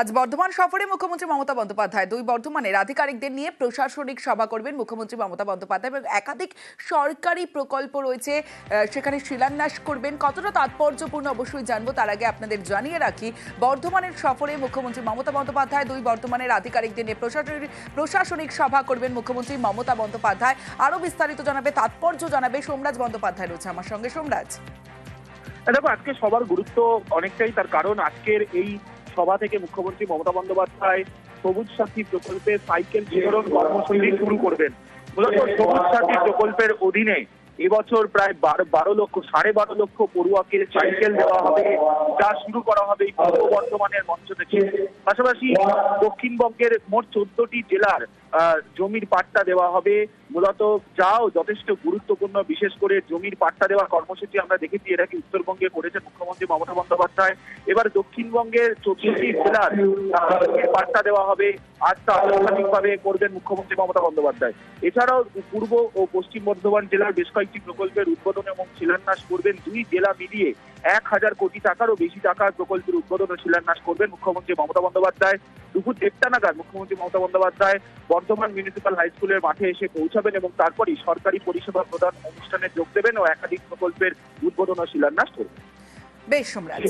আজ বর্ধমান সফরে মুখ্যমন্ত্রী মমতা বন্দ্যোপাধ্যায়। দুই বর্ধমানের আধিকারিকদের নিয়ে প্রশাসনিক সভা করবেন মুখ্যমন্ত্রী মমতা বন্দ্যোপাধ্যায় এবং একাধিক সরকারি প্রকল্প রয়েছে সেখানে শিলান্যাস করবেন। কতটা তাৎপর্যপূর্ণ অবশ্যই জানব, তার আগে আপনাদের জানিয়ে রাখি, বর্ধমানের সফরে মুখ্যমন্ত্রী মমতা বন্দ্যোপাধ্যায়, দুই বর্ধমানের আধিকারিকদের নিয়ে প্রশাসনিক প্রশাসনিক সভা করবেন মুখ্যমন্ত্রী মমতা বন্দ্যোপাধ্যায়। আরও বিস্তারিত জানাবে, তাৎপর্য জানাবে সোমরাজ বন্দ্যোপাধ্যায় রয়েছে আমার সঙ্গে। সোমরাজ। দেখো, আজকে সবার গুরুত্ব অনেকটাই তার কারণ। আজকের এই সভা থেকে মুখ্যমন্ত্রী মমতা বন্দ্যোপাধ্যায় সবুজ সাথী প্রকল্পে সাইকেল বিতরণ কর্মসূচি শুরু করবেন। মূলত সবুজ সাথী প্রকল্পের অধীনে এবছর প্রায় বারো লক্ষ, সাড়ে বারো লক্ষ পড়ুয়াকে সাইকেল দেওয়া হবে। যা শুরু করা হবে পূর্ব বর্ধমানের মঞ্চ থেকে। পাশাপাশি দক্ষিণবঙ্গের মোট চোদ্দটি জেলার জমির পাট্টা দেওয়া হবে। মূলত যাও যথেষ্ট গুরুত্বপূর্ণ, বিশেষ করে জমির পাট্টা দেওয়ার কর্মসূচি আমরা দেখেছি আগে উত্তরবঙ্গে করেছেন মুখ্যমন্ত্রী মমতা বন্দ্যোপাধ্যায়। এবার দক্ষিণবঙ্গের চৌত্রিশটি জেলার পাট্টা দেওয়া হবে। আজ তা আনুষ্ঠানিকভাবে করবেন মুখ্যমন্ত্রী মমতা বন্দ্যোপাধ্যায়। এছাড়াও পূর্ব ও পশ্চিম বর্ধমান জেলার বেশ কয়েকটি প্রকল্পের উদ্বোধন এবং শিলান্যাস করবেন দুই জেলা মিলিয়ে এক হাজার কোটি টাকারও বেশি টাকার প্রকল্পের উদ্বোধন ও শিলান্যাস করবেন মুখ্যমন্ত্রী মমতা বন্দ্যোপাধ্যায়। দুপুর দেড়টা নাগাদ মুখ্যমন্ত্রী মমতা বন্দ্যোপাধ্যায় বর্ধমান মিউনিসিপ্যাল হাই স্কুলের মাঠে এসে পৌঁছাবেন এবং তারপরই সরকারি পরিষেবা প্রদান অনুষ্ঠানে যোগ দেবেন ও একাধিক প্রকল্পের উদ্বোধন ও শিলান্যাস করবেন। বেশ সোমরাজ